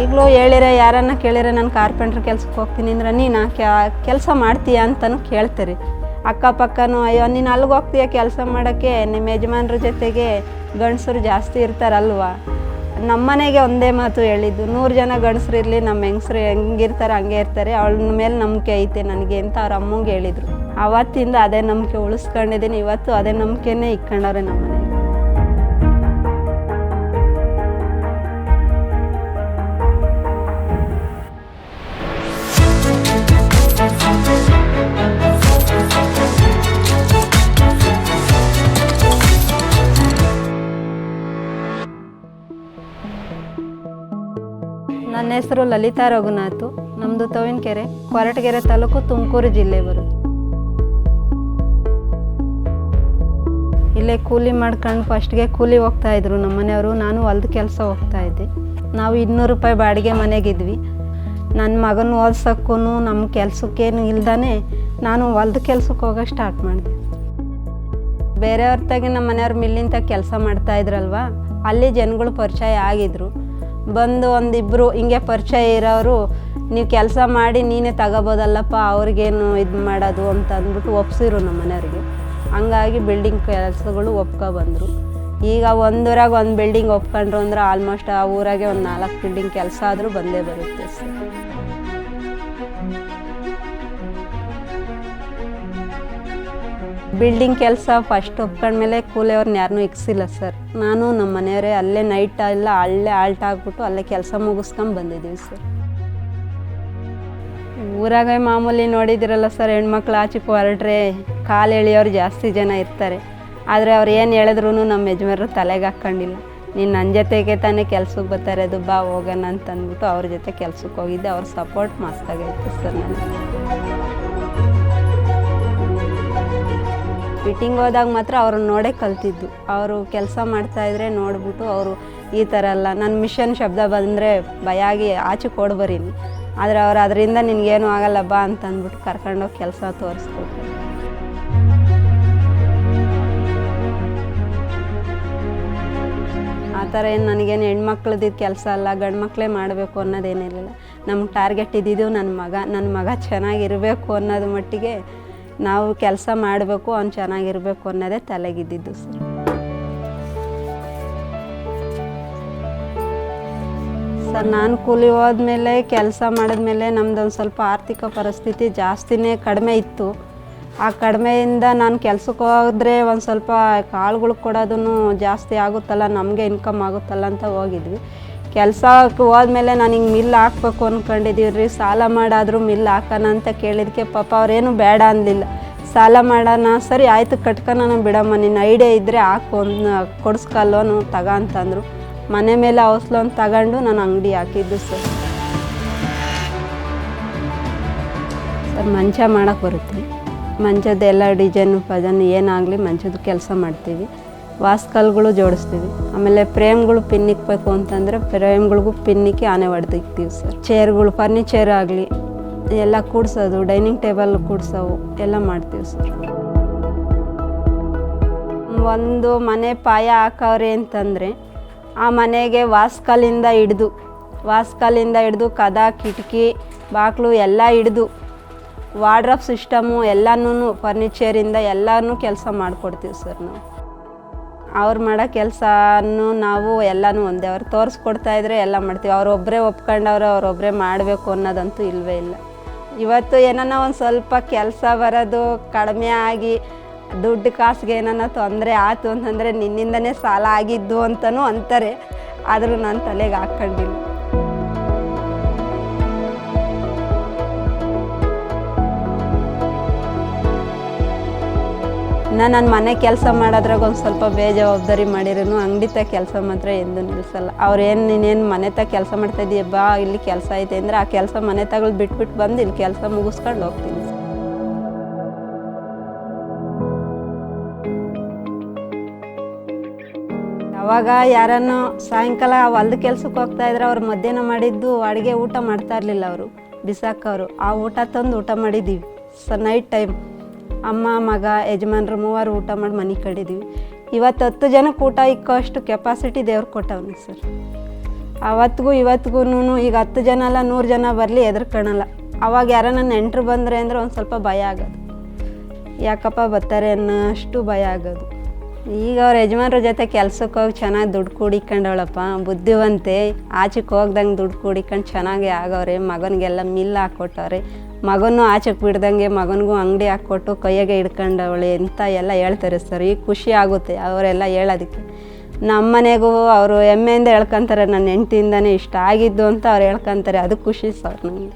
ಈಗಲೂ ಹೇಳಿರ ಯಾರನ್ನ ಕೇಳಿರ ನಾನು ಕಾರ್ಪೆಂಟ್ರ್ ಕೆಲ್ಸಕ್ಕೆ ಹೋಗ್ತೀನಿ ಅಂದ್ರೆ, ನೀನು ಕೆಲಸ ಮಾಡ್ತೀಯ ಅಂತಲೂ ಕೇಳ್ತಾರೆ. ಅಕ್ಕಪಕ್ಕನೂ, ಅಯ್ಯೋ, ನೀನು ಅಲ್ಲಿಗೆ ಹೋಗ್ತೀಯ ಕೆಲಸ ಮಾಡೋಕ್ಕೆ? ನಿಮ್ಮ ಯಜಮಾನ್ರ ಜೊತೆಗೆ ಗಂಡಸರು ಜಾಸ್ತಿ ಇರ್ತಾರಲ್ವಾ? ನಮ್ಮನೆಗೆ ಒಂದೇ ಮಾತು ಹೇಳಿದ್ದು, ನೂರು ಜನ ಗಂಡಸರು ಇರಲಿ ನಮ್ಮ ಹೆಂಗಸ್ರು ಹೆಂಗಿರ್ತಾರೆ ಹಂಗೆ ಇರ್ತಾರೆ, ಅವಳ ಮೇಲೆ ನಂಬಿಕೆ ಐತೆ ನನಗೆ ಅಂತ ಅವ್ರ ಅಮ್ಮಂಗೆ ಹೇಳಿದರು. ಅವತ್ತಿಂದ ಅದೇ ನಂಬಿಕೆ ಉಳಿಸ್ಕೊಂಡಿದ್ದೀನಿ ಇವತ್ತು ಅದೇ ನಂಬಿಕೆನೇ ಇಕ್ಕೊಂಡವ್ರೆ ನಮ್ಮ ನನ್ನ ಹೆಸರು ಲಲಿತಾ ರಘುನಾಥ್. ನಮ್ಮದು ತವಿನಕೆರೆ ಕೊರಟಗೆರೆ ತಾಲೂಕು ತುಮಕೂರು ಜಿಲ್ಲೆ ಬರುತ್ತೆ ಇಲ್ಲೇ ಕೂಲಿ ಮಾಡ್ಕೊಂಡು ಫಸ್ಟ್ಗೆ ಕೂಲಿ ಹೋಗ್ತಾ ಇದ್ರು ನಮ್ಮ ಮನೆಯವರು, ನಾನು ಹೊಲ್ದ ಕೆಲಸ ಹೋಗ್ತಾ ಇದ್ದೆ. ನಾವು ಇನ್ನೂರು ರೂಪಾಯಿ ಬಾಡಿಗೆ ಮನೆಗಿದ್ವಿ. ನನ್ನ ಮಗನ ಓದ್ಸೋಕ್ಕೂ ನಮ್ಮ ಕೆಲಸಕ್ಕೇನು ಇಲ್ದಾನೆ, ನಾನು ಹೊಲ್ದ ಕೆಲ್ಸಕ್ಕೆ ಹೋಗೋ ಸ್ಟಾರ್ಟ್ ಮಾಡಿದೆ. ಬೇರೆಯವ್ರ ತಾಗೆ ನಮ್ಮ ಮನೆಯವ್ರ ಮಿಲ್ಲಿಂದ ಕೆಲಸ ಮಾಡ್ತಾ ಇದ್ರಲ್ವಾ, ಅಲ್ಲಿ ಜನಗಳು ಪರಿಚಯ ಆಗಿದ್ರು. ಬಂದು ಒಂದಿಬ್ಬರು ಹಿಂಗೆ ಪರಿಚಯ ಇರೋರು, ನೀವು ಕೆಲಸ ಮಾಡಿ ನೀನೇ ತಗೋಬೋದಲ್ಲಪ್ಪ, ಅವ್ರಿಗೇನು ಇದು ಮಾಡೋದು ಅಂತ ಅಂದ್ಬಿಟ್ಟು ಒಪ್ಸಿರು ನಮ್ಮ ಮನೆಯವ್ರಿಗೆ. ಹಂಗಾಗಿ ಬಿಲ್ಡಿಂಗ್ ಕೆಲಸಗಳು ಒಪ್ಕೊ ಬಂದರು. ಈಗ ಒಂದೂರಾಗ ಒಂದು ಬಿಲ್ಡಿಂಗ್ ಒಪ್ಕೊಂಡ್ರು ಅಂದ್ರೆ ಆಲ್ಮೋಸ್ಟ್ ಆ ಊರಾಗೆ ಒಂದು ನಾಲ್ಕು ಬಿಲ್ಡಿಂಗ್ ಕೆಲಸ ಆದರೂ ಬಂದೇ ಬರುತ್ತೆ ಸರ್. ಬಿಲ್ಡಿಂಗ್ ಕೆಲಸ ಫಸ್ಟ್ ಒಪ್ಕೊಂಡ್ಮೇಲೆ ಕೂಲಿಯವ್ರನ್ನ ಯಾರನ್ನೂ ಇಕ್ಸಿಲ್ಲ ಸರ್ ನಾನು ನಮ್ಮ ಮನೆಯವರೇ ಅಲ್ಲೇ ನೈಟ್ ಎಲ್ಲ ಅಲ್ಲೇ ಆಲ್ಟ್ ಆಗಿಬಿಟ್ಟು ಅಲ್ಲೇ ಕೆಲಸ ಮುಗಿಸ್ಕೊಂಡು ಬಂದಿದ್ದೀವಿ ಸರ್ ಊರಾಗ ಮಾಮೂಲಿ ನೋಡಿದಿರಲ್ಲ ಸರ್ ಹೆಣ್ಮಕ್ಳು ಆಚೆಗೆ ಹೊರಟ್ರೆ ಕಾಲು ಎಳೆಯೋರು ಜಾಸ್ತಿ ಜನ ಇರ್ತಾರೆ. ಆದರೆ ಅವ್ರು ಏನು ಹೇಳಿದ್ರು ನಮ್ಮ ಯಜಮಾನರು ತಲೆಗೆ ಹಾಕ್ಕೊಂಡಿಲ್ಲ ನೀನು ನನ್ನ ಜೊತೆಗೆ ತಾನೇ ಕೆಲ್ಸಕ್ಕೆ ಬರ್ತಾರೆ ಅದು ಬಾ ಹೋಗೋಣ ಅಂತ ಅಂದ್ಬಿಟ್ಟು ಅವ್ರ ಜೊತೆ ಕೆಲ್ಸಕ್ಕೆ ಹೋಗಿದ್ದೆ. ಅವ್ರ ಸಪೋರ್ಟ್ ಮಸ್ತಾಗೈತೆ ಸರ್ ನನಗೆ ಫಿಟ್ಟಿಂಗ್ ಹೋದಾಗ ಮಾತ್ರ ಅವ್ರನ್ನ ನೋಡೇ ಕಲ್ತಿದ್ದು. ಅವರು ಕೆಲಸ ಮಾಡ್ತಾಯಿದ್ರೆ ನೋಡ್ಬಿಟ್ಟು ಅವರು ಈ ಥರ ಅಲ್ಲ ನನ್ನ ಮಿಷನ್ ಶಬ್ದ ಬಂದರೆ ಭಯ ಆಗಿ ಆಚೆ ಕೊಡ್ಬರೀನಿ ಆದರೆ ಅವ್ರು ಅದರಿಂದ ನಿನಗೇನು ಆಗಲ್ಲ, ಬಾ ಅಂತ ಅಂದ್ಬಿಟ್ಟು ಕರ್ಕೊಂಡೋಗಿ ಕೆಲಸ ತೋರಿಸ್ಕೊಟ್ರು. ಆ ಥರ ಏನು ನನಗೇನು ಹೆಣ್ಮಕ್ಳದ್ದು ಕೆಲಸ ಅಲ್ಲ ಗಂಡು ಮಕ್ಕಳೇ ಮಾಡಬೇಕು ಅನ್ನೋದೇನಿರಲಿಲ್ಲ. ನಮ್ಗೆ ಟಾರ್ಗೆಟ್ ಇದ್ದಿದ್ದು ನನ್ನ ಮಗ ನನ್ನ ಮಗ ಚೆನ್ನಾಗಿರಬೇಕು ಅನ್ನೋದು ಮಟ್ಟಿಗೆ ನಾವು ಕೆಲಸ ಮಾಡಬೇಕು, ಅವ್ನು ಚೆನ್ನಾಗಿರ್ಬೇಕು ಅನ್ನೋದೇ ತಲೆಗಿದ್ದಿದ್ದು ಸರ್. ಸರ್, ನಾನು ಕೂಲಿ ಹೋದ್ಮೇಲೆ, ಕೆಲಸ ಮಾಡಿದ್ಮೇಲೆ ನಮ್ದೊಂದು ಸ್ವಲ್ಪ ಆರ್ಥಿಕ ಪರಿಸ್ಥಿತಿ ಜಾಸ್ತಿನೇ ಕಡಿಮೆ ಇತ್ತು. ಆ ಕಡಿಮೆಯಿಂದ ನಾನು ಕೆಲಸಕ್ಕೆ ಹೋದರೆ ಒಂದು ಸ್ವಲ್ಪ ಕಾಳುಗಳು ಕೊಡೋದನ್ನು ಜಾಸ್ತಿ ಆಗುತ್ತಲ್ಲ, ನಮಗೆ ಇನ್ಕಮ್ ಆಗುತ್ತಲ್ಲ ಅಂತ ಹೋಗಿದ್ವಿ. ಕೆಲಸಕ್ಕೆ ಹೋದ್ಮೇಲೆ ನಾನು ಹಿಂಗೆ ಮಿಲ್ ಹಾಕ್ಬೇಕು ಅಂದ್ಕೊಂಡಿದ್ದೀವಿ ರೀ ಸಾಲ ಮಾಡಾದರೂ ಮಿಲ್ ಹಾಕೋಣ ಅಂತ ಕೇಳಿದಕ್ಕೆ ಪಾಪ ಅವ್ರೇನು ಬೇಡ ಅನ್ನಲಿಲ್ಲ ಸಾಲ ಮಾಡೋಣ, ಸರಿ ಆಯಿತು ಕಟ್ಕೊಣ ಬಿಡಮ್ಮ ನಿನ್ನ ಐಡಿಯಾ ಇದ್ದರೆ ಹಾಕು ಒಂದು ಕೊಡಿಸ್ಕ ಲೋನು ತಗ ಅಂತಂದರು. ಮನೆ ಮೇಲೆ ಹೌಸ್ ಲೋನ್ ತಗೊಂಡು ನಾನು ಅಂಗಡಿ ಹಾಕಿದ್ದು ಸರ್. ಸರ್, ಮಂಚ ಮಾಡೋಕ್ಕೆ ಬರುತ್ತೆ ಮಂಚದ ಎಲ್ಲ ಡಿಸೈನು ಪದನ್ನು ಏನಾಗಲಿ ಮಂಚದ ಕೆಲಸ ಮಾಡ್ತೀವಿ. ವಾಸ್ಕಲ್ಗಳು ಜೋಡಿಸ್ತೀವಿ. ಆಮೇಲೆ ಫ್ರೇಮ್ಗಳು ಪಿನ್ನಿಕ್ಬೇಕು ಅಂತಂದರೆ ಫ್ರೇಮ್ಗಳಿಗೂ ಪಿನ್ನಿಕ್ಕೆ ಆನೆ ಹೊಡೆದಿಕ್ತೀವಿ ಸರ್. ಚೇರ್ಗಳು, ಫರ್ನಿಚರ್ ಆಗಲಿ, ಎಲ್ಲ ಕೂಡ್ಸೋದು, ಡೈನಿಂಗ್ ಟೇಬಲ್ ಕೂಡ್ಸೋವು, ಎಲ್ಲ ಮಾಡ್ತೀವಿ ಸರ್. ಒಂದು ಮನೆ ಪಾಯ ಹಾಕವ್ರೆ ಅಂತಂದರೆ ಆ ಮನೆಗೆ ವಾಸ್ಕಲ್ಲಿಂದ ಹಿಡ್ದು ವಾಸ್ಕಲ್ಲಿಂದ ಹಿಡ್ದು ಕದ, ಕಿಟಕಿ, ಬಾಕ್ಲು ಎಲ್ಲ ಹಿಡ್ದು ವಾರ್ಡ್ರಪ್ ಸಿಸ್ಟಮು ಎಲ್ಲನೂ ಫರ್ನಿಚರಿಂದ ಎಲ್ಲನೂ ಕೆಲಸ ಮಾಡಿಕೊಡ್ತೀವಿ ಸರ್ ನಾವು. ಅವ್ರು ಮಾಡೋ ಕೆಲಸನೂ ನಾವು ಎಲ್ಲನೂ ಒಂದೇ. ಅವ್ರು ತೋರಿಸ್ಕೊಡ್ತಾ ಇದ್ರೆ ಎಲ್ಲ ಮಾಡ್ತೀವಿ. ಅವ್ರೊಬ್ಬರೇ ಒಪ್ಕೊಂಡವ್ರು ಅವ್ರೊಬ್ಬರೇ ಮಾಡಬೇಕು ಅನ್ನೋದಂತೂ ಇಲ್ಲವೇ ಇಲ್ಲ. ಇವತ್ತು ಏನನ್ನ ಒಂದು ಸ್ವಲ್ಪ ಕೆಲಸ ಬರೋದು ಕಡಿಮೆ ಆಗಿ ದುಡ್ಡು ಕಾಸಿಗೆ ಏನನ್ನ ತೊಂದರೆ ಆಯಿತು ಅಂತಂದರೆ ನಿನ್ನಿಂದನೇ ಸಾಲ ಆಗಿದ್ದು ಅಂತಲೂ ಅಂತಾರೆ. ಆದರೂ ನಾನು ತಲೆಗೆ ಹಾಕ್ಕೊಂಡಿಲ್ಲ. ನಾನು ನನ್ನ ಮನೆ ಕೆಲಸ ಮಾಡೋದ್ರಾಗ ಒಂದು ಸ್ವಲ್ಪ ಬೇಜವಾಬ್ದಾರಿ ಮಾಡಿರೂ ಅಂಗಡಿ ತ ಕೆಲಸ ಮಾತ್ರ ಎಂದೂ ನಿಲ್ಲಿಸಲ್ಲ ಏನು ನೀನೇನು ಮನೆ ತ ಕೆಲಸ ಮಾಡ್ತಾ ಇದೀಯ, ಬಾ, ಇಲ್ಲಿ ಕೆಲಸ ಐತೆ ಅಂದರೆ ಆ ಕೆಲಸ ಮನೆ ತಗೊಳ್ ಬಿಟ್ಬಿಟ್ಟು ಬಂದು ಇಲ್ಲಿ ಕೆಲಸ ಮುಗಿಸ್ಕೊಂಡು ಹೋಗ್ತೀನಿ. ಅವಾಗ ಯಾರನ್ನು ಸಾಯಂಕಾಲ ಹೊಲ್ದ ಕೆಲ್ಸಕ್ಕೆ ಹೋಗ್ತಾ ಇದ್ರೆ ಅವ್ರು ಮಧ್ಯಾಹ್ನ ಮಾಡಿದ್ದು ಅಡುಗೆ ಊಟ ಮಾಡ್ತಾ ಇರಲಿಲ್ಲ ಅವರು, ಬಿಸಾಕವರು. ಆ ಊಟ ತಂದು ಊಟ ಮಾಡಿದ್ದೀವಿ ಸ ನೈಟ್ ಟೈಮ್ ಅಮ್ಮ, ಮಗ, ಯಜಮಾನ್ರು ಮೂವರು ಊಟ ಮಾಡಿ ಮನೆ ಕಡಿದೀವಿ ಇವತ್ತು ಹತ್ತು ಜನಕ್ಕೆ ಊಟ ಇಕ್ಕೋ ಅಷ್ಟು ಕೆಪಾಸಿಟಿ ದೇವ್ರು ಕೊಟ್ಟವನು ಸರ್. ಅವತ್ತಿಗೂ ಇವತ್ತಿಗೂ ಈಗ ಹತ್ತು ಜನ ಅಲ್ಲ, ನೂರು ಜನ ಬರಲಿ ಎದುರ್ಕೊಳ್ಳಲ್ಲ ಅವಾಗ ಯಾರನ್ನ ನೆಂಟರು ಬಂದರೆ ಅಂದರೆ ಒಂದು ಸ್ವಲ್ಪ ಭಯ ಆಗೋದು. ಯಾಕಪ್ಪ ಬರ್ತಾರೆ ಅನ್ನೋ ಅಷ್ಟು ಭಯ ಆಗೋದು. ಈಗ ಅವ್ರ ಯಜಮಾನ್ರ ಜೊತೆ ಕೆಲ್ಸಕ್ಕೆ ಹೋಗಿ ಚೆನ್ನಾಗಿ ದುಡ್ಡು ಕೂಡಿಕೊಂಡವಳಪ್ಪ, ಬುದ್ಧಿವಂತೆ ಆಚೆಗೆ ಹೋಗ್ದಂಗೆ ದುಡ್ಡು ಕೂಡಿಕೊಂಡು ಚೆನ್ನಾಗಿ ಆಗವ್ರೆ, ಮಗನಿಗೆಲ್ಲ ಮಿಲ್ ಹಾಕ್ಕೊಟ್ಟವ್ರೆ ಮಗನೂ ಆಚೆಗೆ ಬಿಡ್ದಂಗೆ ಮಗನಿಗೂ ಅಂಗಡಿ ಹಾಕ್ಕೊಟ್ಟು ಕೈಯಾಗೆ ಹಿಡ್ಕೊಂಡವಳೆ ಅಂತ ಎಲ್ಲ ಹೇಳ್ತಾರೆ ಸರ್. ಈಗ ಖುಷಿ ಆಗುತ್ತೆ ಅವರೆಲ್ಲ ಹೇಳೋದಕ್ಕೆ. ನಮ್ಮ ಮನೆಗೂ ಅವರು ಹೆಮ್ಮೆಯಿಂದ ಹೇಳ್ಕೊಂತಾರೆ, ನನ್ನ ಹೆಂಡ್ತಿಯಿಂದನೇ ಇಷ್ಟ ಆಗಿದ್ದು ಅಂತ ಅವ್ರು ಹೇಳ್ಕೊಂತಾರೆ. ಅದು ಖುಷಿ ಸರ್ ನನಗೆ